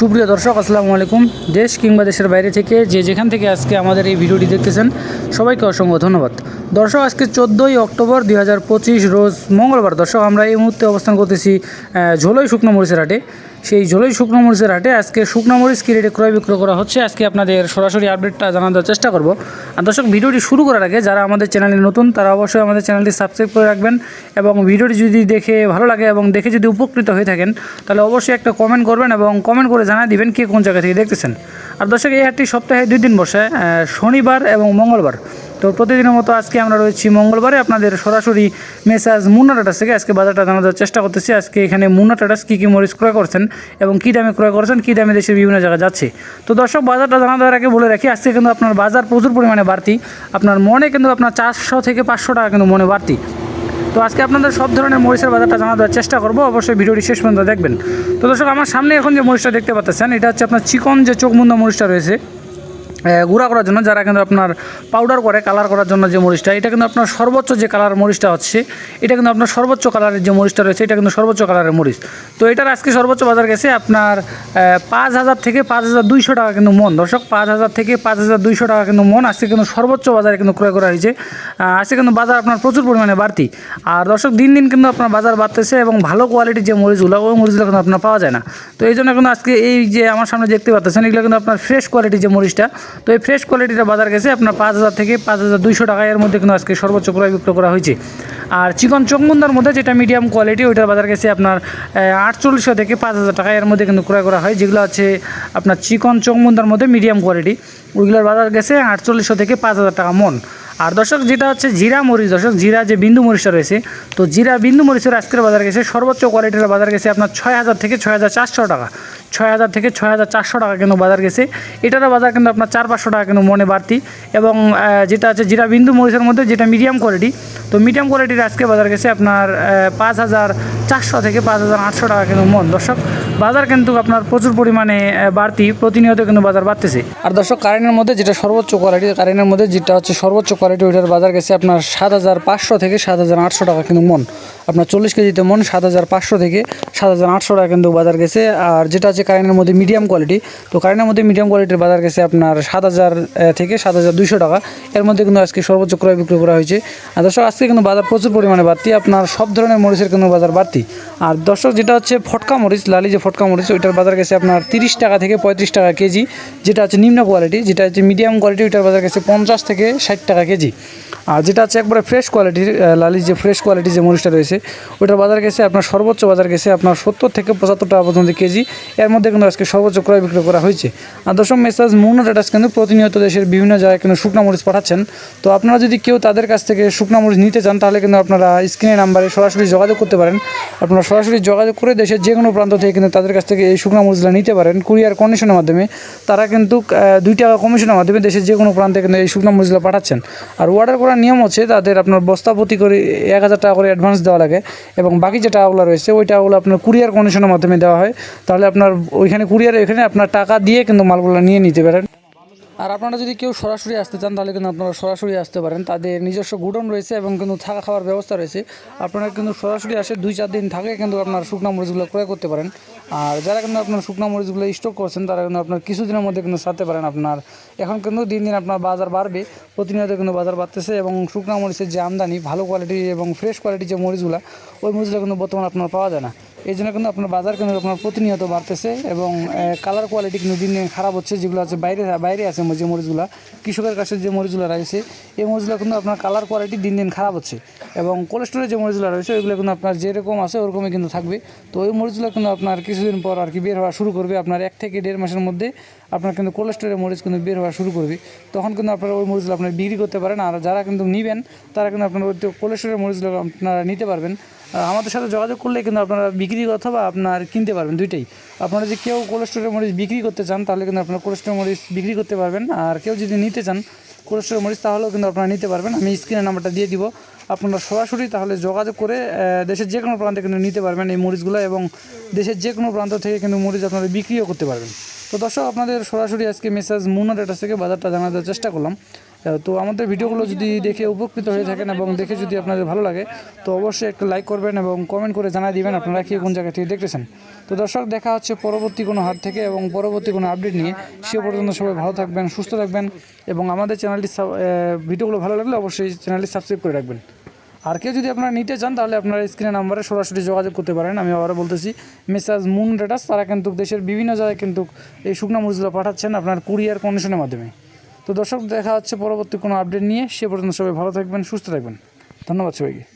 সুপ্রিয় দর্শক, আসসালামু আলাইকুম। দেশ কিংবা দেশের বাইরে থেকে যে যেখান থেকে আজকে আমাদের এই ভিডিওটি দেখতেছেন, সবাইকে অসংখ্য ধন্যবাদ। দর্শক, আজকে চোদ্দোই অক্টোবর দুই হাজার পঁচিশ, রোজ মঙ্গলবার। দর্শক, আমরা এই মুহূর্তে অবস্থান করতেছি ঝোলোই শুকনো মরিচের হাটে। সেই ঝোলই শুকনো মরিচের হাটে আজকে শুকনো মরিচ কি রেটে ক্রয় বিক্রয় করা হচ্ছে? আজকে আপনাদের সরাসরি আপডেটটা জানানোর চেষ্টা করব। আর দর্শক, ভিডিওটি শুরু করার আগে যারা আমাদের চ্যানেলে নতুন, তারা অবশ্যই আমাদের চ্যানেলটি সাবস্ক্রাইব করে রাখবেন এবং ভিডিওটি যদি দেখে ভালো লাগে এবং দেখে যদি উপকৃত হয়ে থাকেন, তাহলে অবশ্যই একটা কমেন্ট করবেন এবং কমেন্ট করে জানিয়ে দিবেন কে কোন জায়গা থেকে দেখতেছেন। আর দর্শক, এই হাটটি সপ্তাহে দুই দিন বসে শনিবার এবং মঙ্গলবার। তো প্রতিদিনের মতো আজকে আমরা রয়েছি মঙ্গলবারে। আপনাদের সরাসরি মেসাজ মুন্না টাটাস থেকে আজকে বাজারটা জানানোর চেষ্টা করতেছি। আজকে এখানে মুন্না টাটাস কী কী মরিচ ক্রয় করছেন এবং কী দামে ক্রয় করছেন, কী দামে দেশের বিভিন্ন জায়গায় যাচ্ছে। তো দর্শক, বাজারটা জানা দেওয়ার আগে বলে রাখি, আজকে কিন্তু আপনার বাজার প্রচুর পরিমাণে বাড়তি। আপনার মনে কিন্তু আপনার চারশো থেকে পাঁচশো টাকা কিন্তু মনে বাড়তি। তো আজকে আপনাদের সব ধরনের মরিচের বাজারটা জানা দেওয়ার চেষ্টা করব। অবশ্যই ভিডিওটি শেষ পর্যন্ত দেখবেন। তো দর্শক, আমার সামনে এখন যে মরিচটা দেখতে পাচ্ছেন, এটা হচ্ছে আপনার চিকন যে চোখমুন্দা মরিচটা রয়েছে গুঁড়া করার জন্য, যারা কিন্তু আপনার পাউডার করে কালার করার জন্য যে মরিচটা, এটা কিন্তু আপনার সর্বোচ্চ যে কালার মরিচটা হচ্ছে, এটা কিন্তু আপনার সর্বোচ্চ কালারের যে মরিচটা রয়েছে, এটা কিন্তু সর্বোচ্চ কালারের মরিচ। তো এটার আজকে সর্বোচ্চ বাজার গেছে আপনার পাঁচ হাজার থেকে পাঁচ হাজার দুইশো টাকা কিন্তু মন। দর্শক, পাঁচ হাজার থেকে পাঁচ হাজার দুইশো টাকা কিন্তু মন। আজকে কিন্তু সর্বোচ্চ বাজারে কিন্তু ক্রয় করা হয়েছে। আজকে কিন্তু বাজার আপনার প্রচুর পরিমাণে বাড়তি। আর দর্শক, দিন দিন কিন্তু আপনার বাজার বাড়তেছে এবং ভালো কোয়ালিটির যে মরিচগুলো, ওই মরিচগুলো কিন্তু আপনার পাওয়া যায় না। তো এই জন্য কিন্তু আজকে এই যে আমার সামনে দেখতে পাচ্ছেন, এগুলো কিন্তু আপনার ফ্রেশ কোয়ালিটির যে মরিচটা তো এই ফ্রেশ কোয়ালিটিটা বাজার গেছে। আপনার পাঁচ হাজার থেকে পাঁচ হাজার দুইশো টাকা এর মধ্যে কিন্তু আজকে সর্বোচ্চ ক্রয় বিক্রয় করা হয়েছে। আর চিকন চকমুন্দার মধ্যে যেটা মিডিয়াম কোয়ালিটি ওইটার বাজার গেছে আপনার আটচল্লিশশো থেকে পাঁচ হাজার টাকা এর মধ্যে কিন্তু ক্রয় করা হয়। যেগুলো আছে আপনার চিকন চকমুন্দার মধ্যে মিডিয়াম কোয়ালিটি ওইগুলোর বাজার গেছে আটচল্লিশশো থেকে পাঁচ হাজার টাকা মন। আর দর্শক, যেটা হচ্ছে জিরা মরিচ, দর্শক, জিরা যে বিন্দু মরিচটা রয়েছে, তো জিরা বিন্দু মরিচের আজকের বাজার গেছে সর্বোচ্চ কোয়ালিটির বাজার গেছে আপনার ছয় হাজার থেকে ছয় হাজার চারশো টাকা। ছয় হাজার থেকে ছয় হাজার চারশো টাকা কিন্তু বাজার গেছে। এটারও বাজার কিন্তু আপনার চার পাঁচশো টাকা কিন্তু মনে বাড়তি এবং যেটা আছে জিরা বিন্দু মরিচের মধ্যে যেটা মিডিয়াম কোয়ালিটি তো মিডিয়াম কোয়ালিটির আজকে বাজার গেছে আপনার পাঁচ হাজার চারশো থেকে পাঁচ হাজার আটশো টাকা কিন্তু মন। দর্শক, বাজার কিন্তু আপনার প্রচুর পরিমাণে বাড়তি, প্রতিনিয়ত কিন্তু বাজার বাড়তেছে। আর দর্শক, কারেন্টের মধ্যে যেটা সর্বোচ্চ কোয়ালিটি কারেন্টের মধ্যে যেটা হচ্ছে সর্বোচ্চ কোয়ালিটি ওইটার বাজার গেছে আপনার সাত হাজার পাঁচশো থেকে সাত হাজার আটশো টাকা কিন্তু মন। আপনার চল্লিশ কেজিতে মন সাত হাজার পাঁচশো থেকে সাত হাজার আটশো টাকা কিন্তু বাজার গেছে। আর যেটা আছে কারেন্টের মধ্যে মিডিয়াম কোয়ালিটি তো কারেন্টের মধ্যে মিডিয়াম কোয়ালিটির বাজার গেছে আপনার সাত হাজার থেকে সাত হাজার দুইশো টাকা। এর মধ্যে কিন্তু আজকে সর্বোচ্চ ক্রয় বিক্রয় করা হয়েছে। আর দর্শক, আজকে কিন্তু বাজার প্রচুর পরিমাণে বাড়তি, আপনার সব ধরনের মরিচের কিন্তু বাজার বাড়তি। আর দর্শক, যেটা হচ্ছে ফটকা মরিচ, লালি যে ফটকা মরিচ, ওইটার বাজার গেছে আপনার তিরিশ টাকা থেকে পঁয়ত্রিশ টাকা কেজি, যেটা হচ্ছে নিম্ন কোয়ালিটি, যেটা হচ্ছে মিডিয়াম কোয়ালিটি, ওইটার বাজার গেছে পঞ্চাশ থেকে ষাট টাকা কেজি। আর যেটা হচ্ছে একবারে ফ্রেশ কোয়ালিটির লালি যে ফ্রেশ কোয়ালিটি যে মরিচটা রয়েছে, ওইটার বাজার গেছে আপনার সর্বোচ্চ বাজার গেছে আপনার সত্তর থেকে পঁচাত্তর টাকা পর্যন্ত কেজি। এর মধ্যে কিন্তু আজকে সর্বোচ্চ ক্রয় বিক্রয় করা হয়েছে। আর দর্শক, মেসাজ মুনো ডাটাস কিন্তু প্রতিনিয়ত দেশের বিভিন্ন জায়গায় কিন্তু শুকনা মরিচ পাঠাচ্ছেন। তো আপনারা যদি কেউ তাদের কাছ থেকে শুকনা মরিচ নিতে চান, তাহলে কিন্তু আপনারা স্ক্রিনের নাম্বারে সরাসরি যোগাযোগ করতে পারেন। আপনারা সরাসরি যোগাযোগ করে দেশের যে কোনো প্রান্ত থেকে কিন্তু তাদের কাছ থেকে এই শুকনা মরিচগুলো নিতে পারেন কুরিয়ার কন্ডিশনের মাধ্যমে। তারা কিন্তু দুই টাকা কমিশনের মাধ্যমে দেশের যে কোনো প্রান্তে কিন্তু এই শুকনা মরিচগুলো পাঠাচ্ছেন। আর অর্ডার করার নিয়ম হচ্ছে তাদের আপনার বস্তা প্রতি করে এক হাজার টাকা করে অ্যাডভান্স দেওয়া লাগে এবং বাকি যে টাকাগুলো রয়েছে, ওই টাকাগুলো আপনার কুরিয়ার কন্ডিশনের মাধ্যমে দেওয়া হয়। তাহলে আপনার ওইখানে কুরিয়ার এখানে আপনার টাকা দিয়ে কিন্তু মালগুলো নিয়ে নিতে পারেন। আর আপনারা যদি কেউ সরাসরি আসতে চান, তাহলে কিন্তু আপনারা সরাসরি আসতে পারেন। তাদের নিজস্ব গুডন রয়েছে এবং কিন্তু থাকা খাওয়ার ব্যবস্থা রয়েছে। আপনারা কিন্তু সরাসরি আসে দুই চার দিন থাকে কিন্তু আপনার শুকনো মরিচগুলো ক্রয় করতে পারেন। আর যারা কিন্তু আপনার শুকনো মরিচগুলো স্টক করছেন, তারা কিন্তু আপনার কিছুদিনের মধ্যে কিন্তু সারতে পারেন আপনার। এখন কিন্তু দিন দিন আপনার বাজার বাড়বে, প্রতিনিয়ত কিন্তু বাজার বাড়তেছে এবং শুকনো মরিচের যে আমদানি, ভালো কোয়ালিটি এবং ফ্রেশ কোয়ালিটির যে মরিচগুলো, ওই মরিচগুলো কিন্তু বর্তমানে আপনার পাওয়া যায় না। এই জন্য কিন্তু আপনার বাজার কিন্তু আপনার প্রতিনিয়ত বাড়তেছে এবং কালার কোয়ালিটি কিন্তু দিন দিন খারাপ হচ্ছে, যেগুলো আছে বাইরে বাইরে আছে যে মরিচগুলো। কৃষকের কাছে যে মরিচগুলো রয়েছে, এই মরিচগুলো কিন্তু আপনার কালার কোয়ালিটি দিন দিন খারাপ হচ্ছে। এবং কোলেস্টোরের যে মরিচগুলো রয়েছে, ওইগুলো কিন্তু আপনার যেরকম আছে, ওরকমই কিন্তু থাকবে। তো ওই মরিচগুলো কিন্তু আপনার কিছুদিন পর আর কি বের হওয়া শুরু করবে। আপনার এক থেকে দেড় মাসের মধ্যে আপনার কিন্তু কোলেস্টোরের মরিচ কিন্তু বের হওয়া শুরু করবে। তখন কিন্তু আপনারা ওই মরিচগুলো আপনার বিক্রি করতে পারেন। আর যারা কিন্তু নেবেন, তারা কিন্তু আপনার ওই কোলেস্টোরের মরিচগুলো আপনারা নিতে পারবেন। আমাদের সাথে যোগাযোগ করলে কিন্তু আপনারা বিক্রি অথবা আপনার কিনতে পারবেন দুইটাই। আপনারা যদি কেউ কোল্ড মরিচ বিক্রি করতে চান, তাহলে কিন্তু আপনারা কোল্ড মরিচ বিক্রি করতে পারবেন। আর কেউ যদি নিতে চান কোল্ড মরিচ, তাহলেও কিন্তু আপনারা নিতে পারবেন। আমি স্ক্রিনের নাম্বারটা দিয়ে দিব। আপনারা সরাসরি তাহলে যোগাযোগ করে দেশের যে কোনো প্রান্তে কিন্তু নিতে পারবেন এই মরিচগুলো এবং দেশের যে কোনো প্রান্ত থেকে কিন্তু মরিচ আপনারা বিক্রিও করতে পারবেন। তো দর্শক, আপনাদের সরাসরি আজকে মেসেজ মুনা ডেটাস থেকে বাজারটা জানাতে চেষ্টা করলাম। তো আমাদের ভিডিওগুলো যদি দেখে উপকৃত হয়ে থাকেন এবং দেখে যদি আপনাদের ভালো লাগে তো অবশ্যই একটা লাইক করবেন এবং কমেন্ট করে জানাই দিবেন আপনারা কি কোন জায়গা থেকে দেখতেছেন। তো দর্শক দেখা হচ্ছে পরবর্তী কোনো হাট থেকে এবং পরবর্তী কোনো আপডেট নিয়ে। সে পর্যন্ত সবাই ভালো থাকবেন সুস্থ থাকবেন এবং আমাদের চ্যানেলটি ভিডিওগুলো ভালো লাগলে অবশ্যই চ্যানেলটি সাবস্ক্রাইব করে রাখবেন। আর কেউ যদি আপনারা নিতে চান তাহলে আপনারা স্ক্রিনে নাম্বারে সরাসরি যোগাযোগ করতে পারেন। আমি আবারও বলতেছি মেসাজ মুন রেটাস তারা কিন্তু দেশের বিভিন্ন জায়গায় কিন্তু এই শুকনো মরিচগুলো পাঠাচ্ছেন আপনার কুরিয়ার কন্ডিশনের মাধ্যমে। তো দর্শক, দেখা হচ্ছে পরবর্তী কোনো আপডেট নিয়ে। সে পর্যন্ত সবাই ভালো থাকবেন, সুস্থ থাকবেন। ধন্যবাদ সবাইকে।